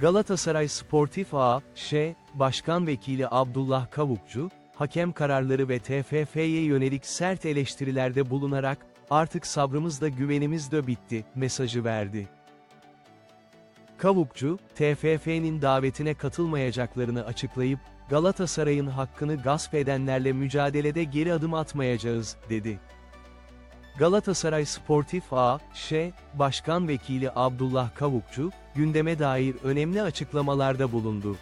Galatasaray Sportif A.Ş. Başkan Vekili Abdullah Kavukçu, hakem kararları ve TFF'ye yönelik sert eleştirilerde bulunarak, artık sabrımız da güvenimiz de bitti, mesajı verdi. Kavukçu, TFF'nin davetine katılmayacaklarını açıklayıp, Galatasaray'ın hakkını gasp edenlerle mücadelede geri adım atmayacağız, dedi. Galatasaray Sportif A.Ş. Başkan Vekili Abdullah Kavukçu, gündeme dair önemli açıklamalarda bulundu.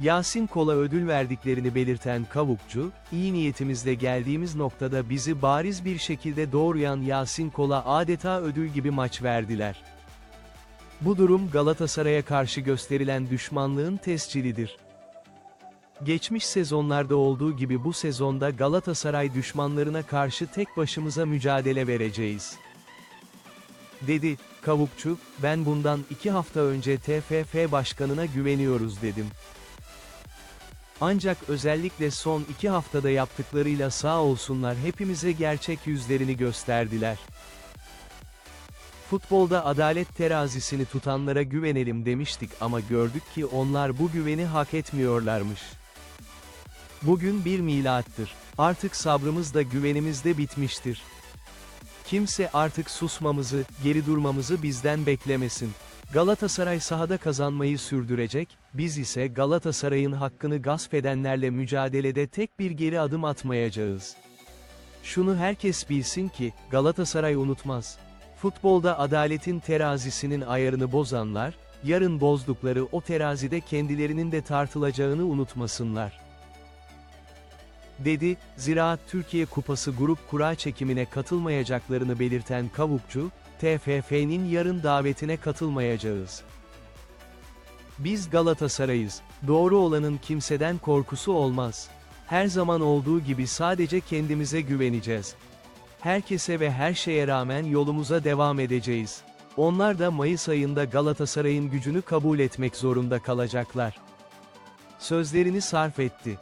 Yasin Kol'a ödül verdiklerini belirten Kavukçu, iyi niyetimizle geldiğimiz noktada bizi bariz bir şekilde doğrayan Yasin Kol'a adeta ödül gibi maç verdiler. Bu durum Galatasaray'a karşı gösterilen düşmanlığın tescilidir. Geçmiş sezonlarda olduğu gibi bu sezonda Galatasaray düşmanlarına karşı tek başımıza mücadele vereceğiz. Dedi, Kavukçu, ben bundan iki hafta önce TFF başkanına güveniyoruz dedim. Ancak özellikle son iki haftada yaptıklarıyla sağ olsunlar hepimize gerçek yüzlerini gösterdiler. Futbolda adalet terazisini tutanlara güvenelim demiştik ama gördük ki onlar bu güveni hak etmiyorlarmış. Bugün bir milattır. Artık sabrımız da güvenimiz de bitmiştir. Kimse artık susmamızı, geri durmamızı bizden beklemesin. Galatasaray sahada kazanmayı sürdürecek, biz ise Galatasaray'ın hakkını gasp edenlerle mücadelede tek bir geri adım atmayacağız. Şunu herkes bilsin ki, Galatasaray unutmaz. Futbolda adaletin terazisinin ayarını bozanlar, yarın bozdukları o terazide kendilerinin de tartılacağını unutmasınlar. Dedi, Ziraat Türkiye Kupası grup kura çekimine katılmayacaklarını belirten Kavukçu, TFF'nin yarın davetine katılmayacağız. Biz Galatasaray'ız, doğru olanın kimseden korkusu olmaz. Her zaman olduğu gibi sadece kendimize güveneceğiz. Herkese ve her şeye rağmen yolumuza devam edeceğiz. Onlar da Mayıs ayında Galatasaray'ın gücünü kabul etmek zorunda kalacaklar. Sözlerini sarf etti.